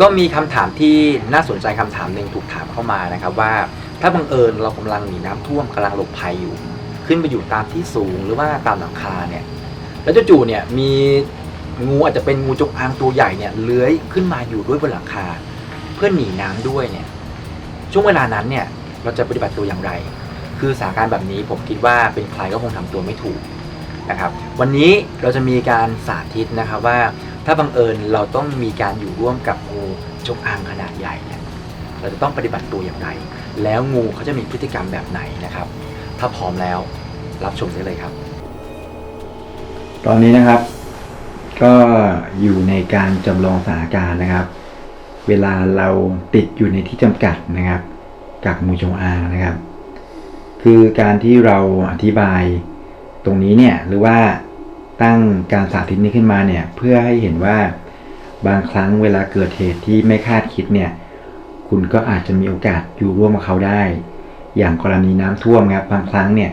ก็มีคำถามที่น่าสนใจคำถามหนึ่งถูกถามเข้ามานะครับว่า ถ้าบังเอิญเรากำลังหนีน้ำท่วมกำลังหลบภัยอยู่ ขึ้นไปอยู่ตามที่สูงหรือว่าตามหลังคาเนี่ย แล้วจู่ๆเนี่ยมีงูอาจจะเป็นงูจงอางตัวใหญ่เนี่ยเลื้อยขึ้นมาอยู่ด้วยบนหลังคา เพื่อหนีน้ำด้วยเนี่ย ช่วงเวลานั้นเนี่ยเราจะปฏิบัติตัวอย่างไร คือสถานการณ์แบบนี้ผมคิดว่าเป็นใครก็คงทำตัวไม่ถูกนะครับ วันนี้เราจะมีการสาธิตนะครับว่า ถ้าบังเอิญเราต้องมีการอยู่ร่วมกับงูจงอางขนาดใหญ่เนี่ยเราจะต้องปฏิบัติตัวอย่างไร แล้วงูเขาจะมีพฤติกรรมแบบไหนนะครับ ถ้าพร้อมแล้วรับชมได้เลยครับ ตอนนี้นะครับ ก็อยู่ในการจำลองสถานการณ์นะครับ เวลาเราติดอยู่ในที่จำกัดนะครับกับงูจงอางนะครับ คือการที่เราอธิบายตรงนี้เนี่ยหรือว่า ตั้งการสาธิตนี้ขึ้นมาเนี่ยเพื่อให้เห็นว่าบางครั้งเวลาเกิดเหตุที่ไม่คาดคิดเนี่ยคุณก็อาจจะมีโอกาสอยู่ร่วมกับเขาได้ อย่างกรณีน้ำท่วมครับบางครั้งเนี่ย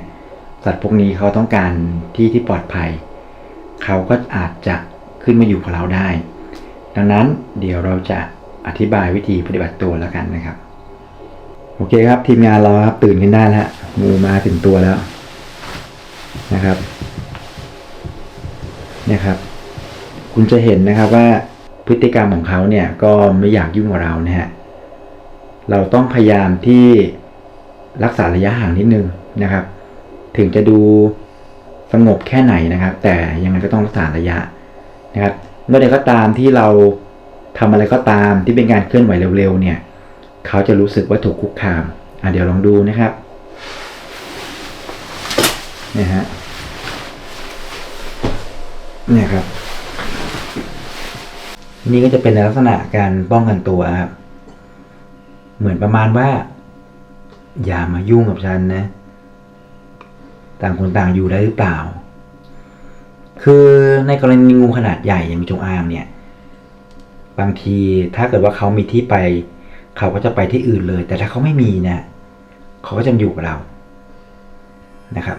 สัตว์พวกนี้เขาต้องการที่ที่ปลอดภัย เขาก็อาจจะขึ้นมาอยู่กับเราได้ ดังนั้นเดี๋ยวเราจะอธิบายวิธีปฏิบัติตัวแล้วกันนะครับ โอเคครับทีมงานเราครับตื่นขึ้นได้แล้วงูมาถึงตัวแล้วนะครับ นี่ยครับ คุณจะเห็นนะครับว่าพฤติกรรมของเขาเนี่ยก็ไม่อยากยุ่งกับเรานะฮะเราต้องพยายามที่รักษาระยะห่างนิดนึงนะครับ ถึงจะดูสงบแค่ไหนนะครับ แต่ยังไงก็ต้องรักษาระยะนะครับ เมื่อใดก็ตามที่เราทำอะไรก็ตามที่เป็นการเคลื่อนไหวเร็วๆเนี่ย เขาจะรู้สึกว่าถูกคุกคาม อะเดี๋ยวลองดูนะครับเนี่ยฮะ เนี่ยครับ นี่ก็จะเป็นลักษณะการป้องกันตัวครับ เหมือนประมาณว่า อย่ามายุ่งกับฉันนะ ต่างคนต่างอยู่ได้หรือเปล่า คือในกรณีงูขนาดใหญ่อย่างจงอางเนี่ย บางทีถ้าเกิดว่าเขามีที่ไป เขาก็จะไปที่อื่นเลย แต่ถ้าเขาไม่มีเนี่ยเขาก็จะอยู่กับเรานะครับ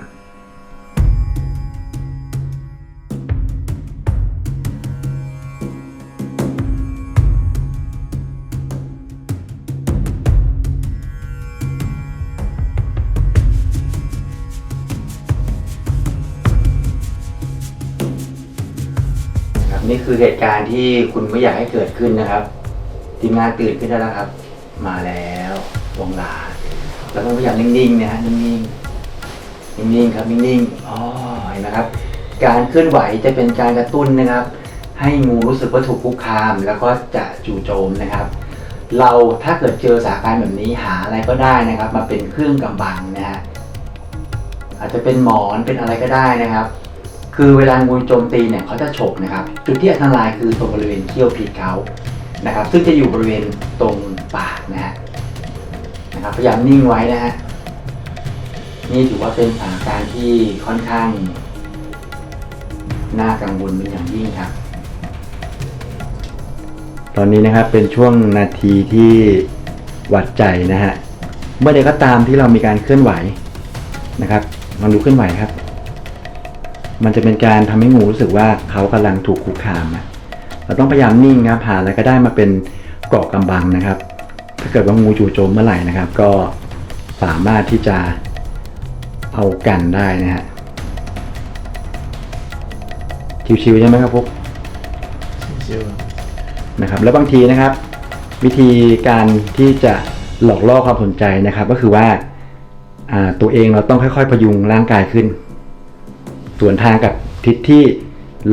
นี่คือเหตุการณ์ที่คุณไม่อยากให้เกิดขึ้นนะครับ ทีมงานตื่นขึ้นได้แล้วครับ มาแล้ววงลา แล้วต้องพยายามนิ่งๆนะฮะนิ่งๆนิ่งๆครับนิ่งๆอ๋อเห็นไหมครับ การเคลื่อนไหวจะเป็นการกระตุ้นนะครับ ให้งูรู้สึกว่าถูกคุกคาม แล้วก็จะจู่โจมนะครับ เราถ้าเกิดเจอสถานการณ์แบบนี้หาอะไรก็ได้นะครับ มาเป็นเครื่องกำบังนะฮะอาจจะเป็นหมอนเป็นอะไรก็ได้นะครับ คือเวลางูโจมตีเนี่ยเขาจะฉกนะครับ จุดที่อันตรายคือตรงบริเวณเขี้ยวพิษเขานะครับ ซึ่งจะอยู่บริเวณตรงปากนะฮะนะครับพยายามนิ่งไว้นะฮะนี่ถือว่าเป็นสถานการณ์ที่ค่อนข้างน่ากังวลเป็นอย่างยิ่งครับ ตอนนี้นะครับเป็นช่วงนาทีที่วัดใจนะฮะเมื่อใดก็ตามที่เรามีการเคลื่อนไหวนะครับลองดูเคลื่อนไหวครับ มันจะเป็นการทำให้งูรู้สึกว่าเขากำลังถูกคุกคามเราต้องพยายามนิ่งครับหาอะไรก็ได้มาเป็นเกราะกำบังนะครับ ถ้าเกิดว่างูจู่โจมเมื่อไหร่นะครับ ก็สามารถที่จะเอากันได้นะฮะชิวๆใช่ไหมครับพวกชิวๆนะครับ แล้วบางทีนะครับ วิธีการที่จะหลอกล่อความสนใจนะครับ ก็คือว่าตัวเองเราต้องค่อยๆพยุงร่างกายขึ้น สวนทางกับทิศที่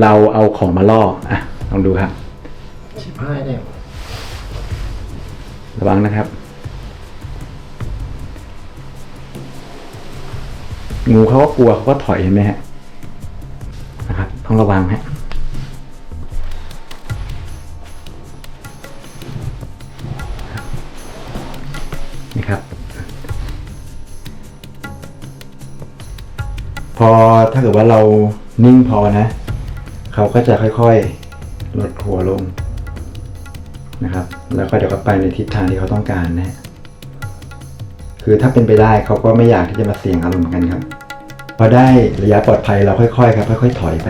เราเอาของมาล่ออะลองดูครับ ชิบหายแล้วระวังนะครับ งูเขาก็กลัวเขาก็ถอยเห็นไหมฮะนะครับ ต้องระวังฮะ พอถ้าเกิดว่าเรานิ่งพอนะ เขาก็จะค่อยๆลดหัวลงนะครับ แล้วก็เดี๋ยวก็ไปในทิศทางที่เขาต้องการนะฮะคือถ้าเป็นไปได้เขาก็ไม่อยากที่จะมาเสี่ยงอารมณ์กันครับ พอได้ระยะปลอดภัยเราค่อยๆครับ ค่อย ๆ ถอยไป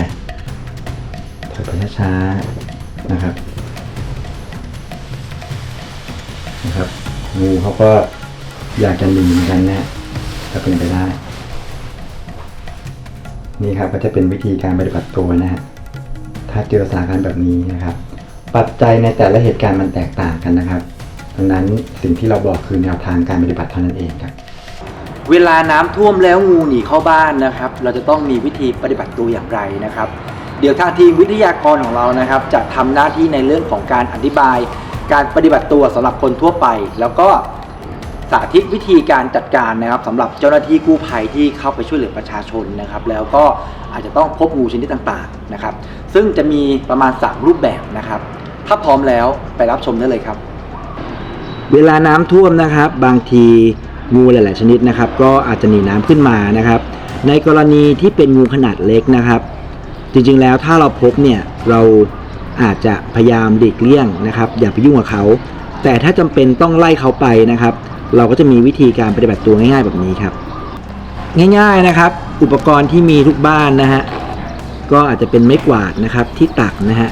ถอยไปช้าๆนะครับงูเขาก็อยากจะหนีเหมือนกันนะถ้าเป็นไปได้ นี่ครับก็จะเป็นวิธีการปฏิบัติตัวนะฮะถ้าเจอสถานการณ์แบบนี้นะครับ ปัจจัยในแต่ละเหตุการณ์มันแตกต่างกันนะครับดังนั้นสิ่งที่เราบอกคือแนวทางการปฏิบัติเท่านั้นเองครับเวลาน้ำท่วมแล้วงูหนีเข้าบ้านนะครับ เราจะต้องมีวิธีปฏิบัติตัวอย่างไรนะครับ เดี๋ยวทางทีมวิทยากรของเรานะครับ จะทำหน้าที่ในเรื่องของการอธิบาย การปฏิบัติตัวสำหรับคนทั่วไป แล้วก็ สาธิตวิธีการจัดการนะครับสำหรับเจ้าหน้าที่กู้ภัยที่เข้าไปช่วยเหลือประชาชนนะครับ แล้วก็อาจจะต้องพบงูชนิดต่างๆนะครับ ซึ่งจะมีประมาณ 3 รูปแบบนะครับ ถ้าพร้อมแล้วไปรับชมได้เลยครับ เวลาน้ำท่วมนะครับ บางทีงูหลาย ๆ ชนิดนะครับ ก็อาจจะหนีน้ำขึ้นมานะครับ ในกรณีที่เป็นงูขนาดเล็กนะครับ จริงๆแล้วถ้าเราพบเนี่ยเราอาจจะพยายามหลีกเลี่ยงนะครับ อย่าไปยุ่งกับเขา แต่ถ้าจำเป็นต้องไล่เขาไปนะครับ เราก็จะมีวิธีการปฏิบัติตัวง่ายๆ แบบนี้ครับ ง่ายๆนะครับ อุปกรณ์ที่มีทุกบ้านนะฮะก็อาจจะเป็นไม้กวาดนะครับที่ตักนะฮะ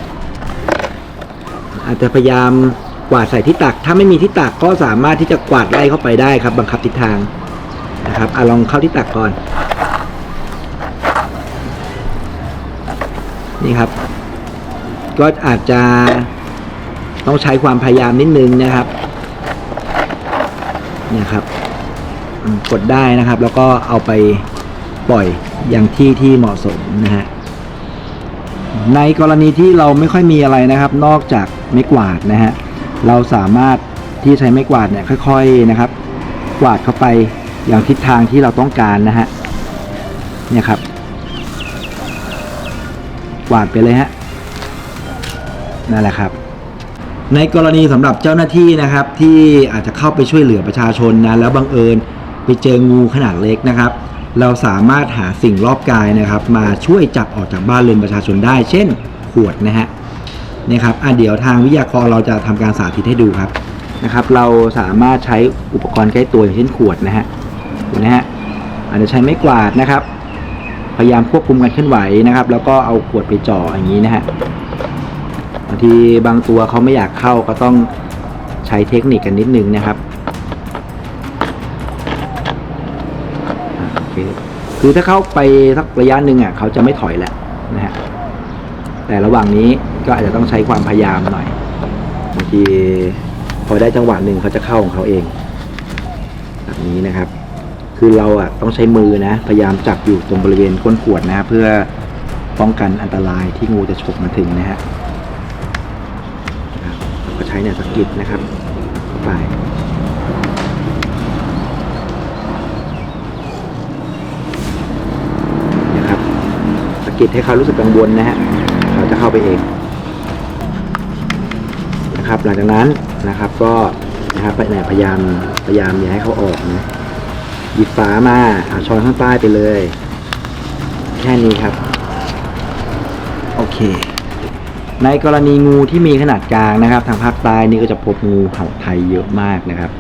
อาจจะพยายามกวาดใส่ที่ตัก ถ้าไม่มีที่ตักก็สามารถที่จะกวาดไล่เข้าไปได้ครับ บังคับทิศทางนะครับอลองเข้าที่ตักก่อน นี่ครับ ก็อาจจะต้องใช้ความพยายามนิดนึงนะครับ เนี่ยครับกดได้นะครับ แล้วก็เอาไปปล่อยอย่างที่ที่เหมาะสมนะฮะในกรณีที่เราไม่ค่อยมีอะไรนะครับ นอกจากไม้กวาดนะฮะเราสามารถที่ใช้ไม้กวาดเนี่ยค่อย ๆนะครับ กวาดเข้าไปอย่างทิศทางที่เราต้องการนะฮะเนี่ยครับ กวาดไปเลยฮะนั่นแหละครับ ในกรณีสำหรับเจ้าหน้าที่นะครับ ที่อาจจะเข้าไปช่วยเหลือประชาชนนะแล้วบังเอิญไปเจองูขนาดเล็กนะครับ เราสามารถหาสิ่งรอบกายนะครับ มาช่วยจับออกจากบ้านเรือนประชาชนได้ เช่น ขวดนะฮะนี่ครับอะเดี๋ยวทางวิทยากรเราจะทำการสาธิตให้ดูครับนะครับ เราสามารถใช้อุปกรณ์ใกล้ตัวอย่างเช่นขวดนะฮะนะฮะอาจจะใช้ไม้กวาดนะครับ พยายามควบคุมการเคลื่อนไหวนะครับ แล้วก็เอาขวดไปจ่ออย่างนี้นะฮะางทีบางตัวเขาไม่อยากเข้าก็ต้องใช้เทคนิคกันนิดนึงนะครับคคือถ้าเข้าไปสักระยะหนึ่งอะเขาจะไม่ถอยแหละนะฮะแต่ระหว่างนี้ก็อาจจะต้องใช้ความพยายามหน่อยบางทีพอได้จังหวะหนึ่งเขาจะเข้าของเขาเองแบบนี้นะครับ คือเราอะต้องใช้มือนะ พยายามจับอยู่ตรงบริเวณก้นขวดนะ เพื่อป้องกันอันตรายที่งูจะฉกมาถึงนะฮะ ก็ใช้เนี่ยสะกิดนะครับเข้าไปนะครับสะกิดให้เขารู้สึกกังวลนะฮะเขาจะเข้าไปเองนะครับ หลังจากนั้นนะครับก็นะครับเนี่ยพยายามพยายามอย่าให้เขาออกนะหยิบฝามาเอาช้อนข้างใต้ไปเลย แค่นี้ครับ โอเค ในกรณีงูที่มีขนาดกลางนะครับ ทางภาคใต้นี่ก็จะพบงูเห่าไทยเยอะมากนะครับ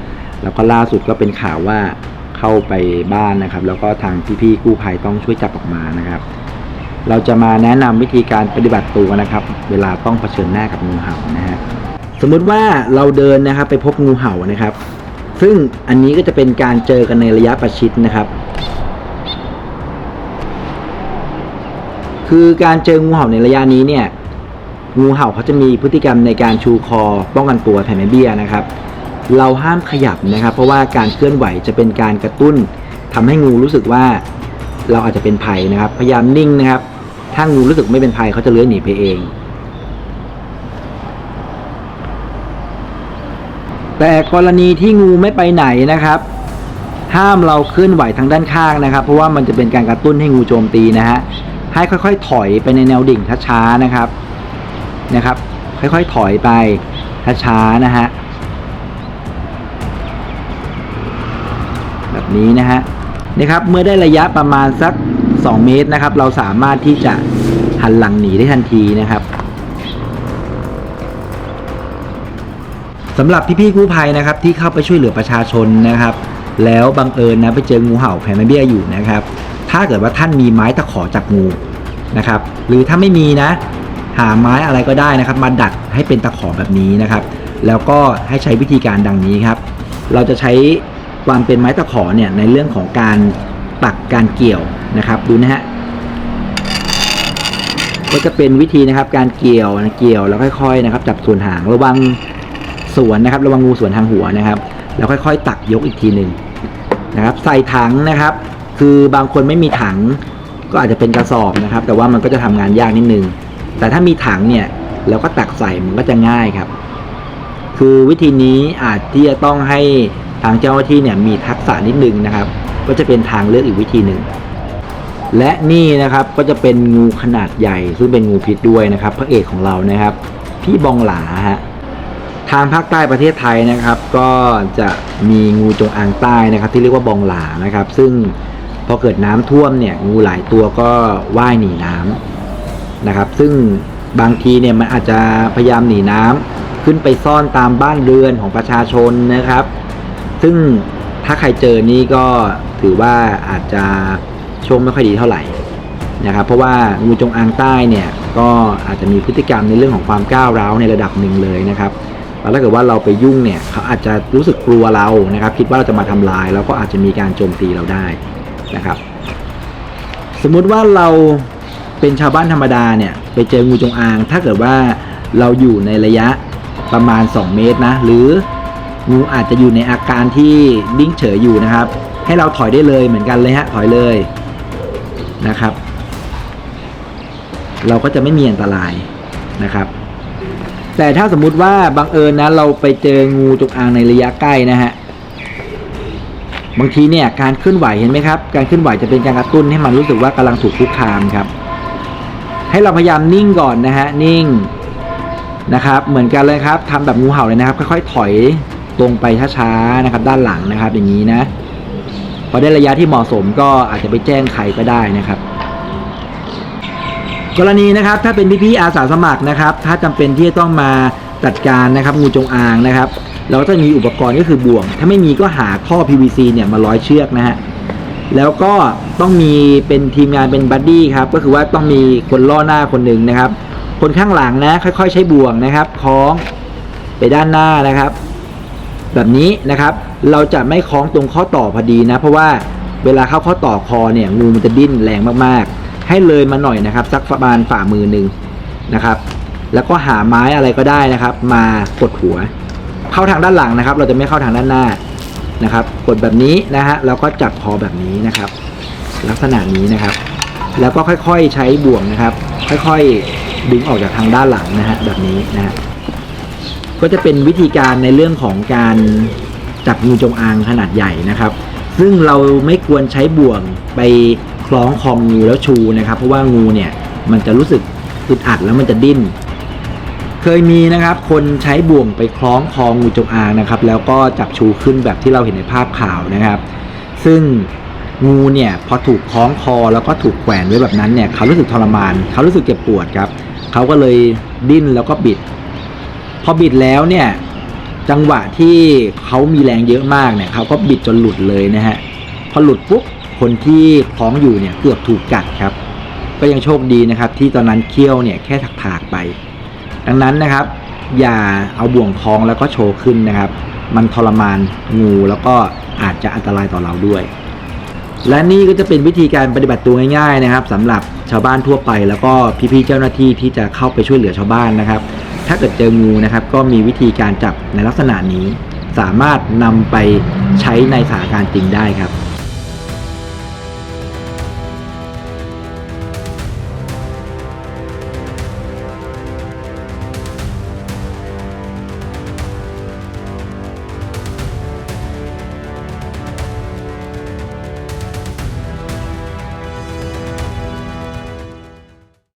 แล้วก็ล่าสุดก็เป็นข่าวว่าเข้าไปบ้านนะครับ แล้วก็ทางพี่ๆกู้ภัยต้องช่วยจับออกมานะครับ เราจะมาแนะนำวิธีการปฏิบัติตัวนะครับ เวลาต้องเผชิญหน้ากับงูเห่านะฮะสมมุติว่าเราเดินนะครับไปพบงูเห่านะครับ ซึ่งอันนี้ก็จะเป็นการเจอกันในระยะประชิดนะครับคือการเจองูเห่าในระยะนี้เนี่ย งูเห่าเขาจะมีพฤติกรรมในการชูคอ ป้องกันตัวแผ่แม่เบี้ยนะครับ เราห้ามขยับนะครับ เพราะว่าการเคลื่อนไหวจะเป็นการกระตุ้นทำให้งูรู้สึกว่าเราอาจจะเป็นภัยนะครับ พยายามนิ่งนะครับ ถ้างูรู้สึกไม่เป็นภัยเขาจะเลื้อยหนีไปเอง แต่กรณีที่งูไม่ไปไหนนะครับ ห้ามเราเคลื่อนไหวทางด้านข้างนะครับ เพราะว่ามันจะเป็นการกระตุ้นให้งูโจมตีนะฮะให้ค่อยๆ ถอยไปในแนวดิ่งช้าๆนะครับ นะครับ ค่อยๆถอยไปช้าๆนะฮะแบบนี้นะฮะนะครับเมื่อได้ระยะประมาณสัก 2 เมตรนะครับ เราสามารถที่จะหันหลังหนีได้ทันทีนะครับสำหรับพี่ๆกู้ภัยนะครับ ที่เข้าไปช่วยเหลือประชาชนนะครับ แล้วบังเอิญนะไปเจองูเห่าแผ่แม่เบี้ยอยู่นะครับ ถ้าเกิดว่าท่านมีไม้ตะขอจับงูนะครับ หรือถ้าไม่มีนะ หาไม้อะไรก็ได้นะครับ มาดัดให้เป็นตะขอแบบนี้นะครับ แล้วก็ให้ใช้วิธีการดังนี้ครับ เราจะใช้ความเป็นไม้ตะขอเนี่ยในเรื่องของการปักการเกี่ยวนะครับ ดูนะฮะก็จะเป็นวิธีนะครับ การเกี่ยวนะเกี่ยวแล้วค่อยๆนะครับ จับส่วนหางระวังสวนนะครับ ระวังงูสวนทางหัวนะครับ แล้วค่อย ๆ ตักยกอีกทีหนึ่งนะครับ ใส่ถังนะครับ คือบางคนไม่มีถัง ก็อาจจะเป็นกระสอบนะครับ แต่ว่ามันก็จะทำงานยากนิดนึง แต่ถ้ามีถังเนี่ยเราก็ตักใส่มันก็จะง่ายครับ คือวิธีนี้อาจที่จะต้องให้ทางเจ้าหน้าที่เนี่ยมีทักษะนิดนึงนะครับ ก็จะเป็นทางเลือกอีกวิธีหนึ่งและนี่นะครับก็จะเป็นงูขนาดใหญ่ซึ่งเป็นงูพิษด้วยนะครับ พระเอกของเรานะครับ พี่บองหลาฮะทางภาคใต้ประเทศไทยนะครับ ก็จะมีงูจงอางใต้นะครับ ที่เรียกว่าบองหลานะครับ ซึ่งพอเกิดน้ำท่วมเนี่ยงูหลายตัวก็ว่ายหนีน้ำ นะครับ ซึ่งบางทีเนี่ยมันอาจจะพยายามหนีน้ำขึ้นไปซ่อนตามบ้านเรือนของประชาชนนะครับ ซึ่งถ้าใครเจอนี่ก็ถือว่าอาจจะโชคไม่ค่อยดีเท่าไหร่นะครับ เพราะว่างูจงอางใต้เนี่ยก็อาจจะมีพฤติกรรมในเรื่องของความก้าวร้าวในระดับหนึ่งเลยนะครับแล้วถ้าเกิดว่าเราไปยุ่งเนี่ยเขาอาจจะรู้สึกกลัวเรานะครับ คิดว่าเราจะมาทำลาย แล้วก็อาจจะมีการโจมตีเราได้นะครับ สมมุติว่าเรา เป็นชาวบ้านธรรมดาเนี่ยไปเจองูจงอาง ถ้าเกิดว่าเราอยู่ในระยะประมาณ 2 เมตรนะ หรืองูอาจจะอยู่ในอาการที่นิ่งเฉยอยู่นะครับ ให้เราถอยได้เลยเหมือนกันเลยฮะถอยเลยนะครับ เราก็จะไม่มีอันตรายนะครับ แต่ถ้าสมมุติว่าบังเอิญนะเราไปเจองูจงอางในระยะใกล้นะฮะบางทีเนี่ยการเคลื่อนไหวเห็นไหมครับ การเคลื่อนไหวจะเป็นการกระตุ้นให้มันรู้สึกว่ากำลังถูกคุกคามครับ ให้เราพยายามนิ่งก่อนนะฮะนิ่งนะครับเหมือนกันเลยครับทำแบบงูเห่าเลยนะครับ ค่อยๆถอยตรงไปช้าๆนะครับ ด้านหลังนะครับ อย่างนี้นะพอได้ระยะที่เหมาะสมก็อาจจะไปแจ้งใครก็ได้นะครับ กรณีนะครับถ้าเป็นพี่ๆอาสาสมัครนะครับ ถ้าจำเป็นที่จะต้องมาจัดการนะครับงูจงอางนะครับ เราจะมีอุปกรณ์ก็คือบ่วง ถ้าไม่มีก็หาท่อ PVC เนี่ยมาร้อยเชือกนะฮะ แล้วก็ต้องมีเป็นทีมงานเป็นบัดดี้ครับ ก็คือว่าต้องมีคนล่อหน้าคนหนึ่งนะครับ คนข้างหลังนะ ค่อย ๆ ใช้บ่วงนะครับคล้องไปด้านหน้านะครับ แบบนี้นะครับ เราจะไม่คล้องตรงข้อต่อพอดีนะ เพราะว่าเวลาเข้าข้อต่อคอเนี่ยงูมันจะดิ้นแรงมากๆ ให้เลยมาหน่อยนะครับ สักประมาณฝ่ามือหนึ่งนะครับ แล้วก็หาไม้อะไรก็ได้นะครับ มากดหัว เข้าทางด้านหลังนะครับ เราจะไม่เข้าทางด้านหน้า นะครับ กดแบบนี้นะฮะแล้วก็จับคอแบบนี้นะครับ ลักษณะนี้นะครับ แล้วก็ค่อยๆใช้บ่วงนะครับ ค่อยๆดึงออกจากทางด้านหลังนะฮะแบบนี้นะฮะก็จะเป็นวิธีการในเรื่องของการจับงูจงอางขนาดใหญ่นะครับ ซึ่งเราไม่ควรใช้บ่วงไปคล้องคองูแล้วชูนะครับ เพราะว่างูเนี่ยมันจะรู้สึกอึดอัดแล้วมันจะดิ้น เคยมีนะครับคนใช้บ่วงไปคล้องคองูจงอางนะครับ แล้วก็จับชูขึ้นแบบที่เราเห็นในภาพข่าวนะครับ ซึ่งงูเนี่ยพอถูกคล้องคอแล้วก็ถูกแขวนไว้แบบนั้นเนี่ยเขารู้สึกทรมาน เขารู้สึกเจ็บปวดครับ เขาก็เลยดิ้นแล้วก็บิด พอบิดแล้วเนี่ยจังหวะที่เขามีแรงเยอะมากเนี่ยเขาก็บิดจนหลุดเลยนะฮะพอหลุดปุ๊บคนที่คล้องอยู่เนี่ยเกือบถูกกัดครับ ก็ยังโชคดีนะครับ ที่ตอนนั้นเคี้ยวเนี่ยแค่ถากๆไป ดังนั้นนะครับ อย่าเอาบ่วงคล้องแล้วก็โชว์ขึ้นนะครับ มันทรมานงูแล้วก็อาจจะอันตรายต่อเราด้วย และนี่ก็จะเป็นวิธีการปฏิบัติตัวง่ายๆนะครับสำหรับชาวบ้านทั่วไป แล้วก็พี่ๆเจ้าหน้าที่ที่จะเข้าไปช่วยเหลือชาวบ้านนะครับ ถ้าเกิดเจองูนะครับ ก็มีวิธีการจับในลักษณะนี้ สามารถนำไปใช้ในสถานการณ์จริงได้ครับ